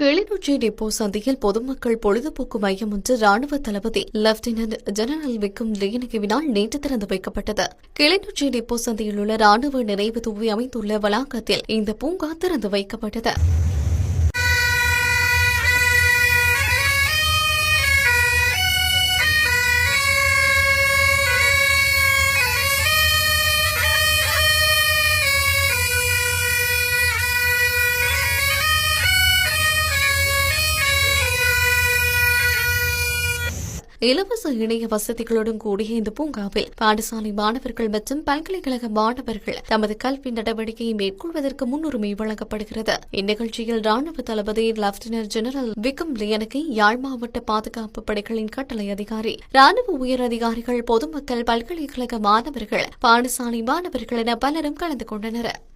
Kilinochchi depot சந்தையில் பொதுமக்கள் பொழுதுபோக்கு மையம் ஒன்று ராணுவ தளபதி லெப்டினன்ட் ஜெனரல் விக்கும் லியனகிவினால் நேற்று திறந்து வைக்கப்பட்டது. கிளிநொச்சி டிப்போ சந்தையில் உள்ள ராணுவ நினைவு தூவி அமைந்துள்ள வளாகத்தில் இந்த பூங்கா திறந்து வைக்கப்பட்டது. இலவச இணைய வசதிகளுடன் கூடிய இந்த பூங்காவில் பாடசாலை மாணவர்கள் மற்றும் பல்கலைக்கழக மாணவர்கள் தமது கல்வி நடவடிக்கையை மேற்கொள்வதற்கு முன்னுரிமை வழங்கப்படுகிறது. இந்நிகழ்ச்சியில் ராணுவ தளபதி லெப்டினன்ட் ஜெனரல் விக்ரம் லியனுக்கு யாழ் மாவட்ட பாதுகாப்பு படைகளின் கட்டளை அதிகாரி ராணுவ உயர் அதிகாரிகள் பொதுமக்கள் பல்கலைக்கழக மாணவர்கள் பாடசாலை மாணவர்கள் என பலரும் கலந்து கொண்டனர்.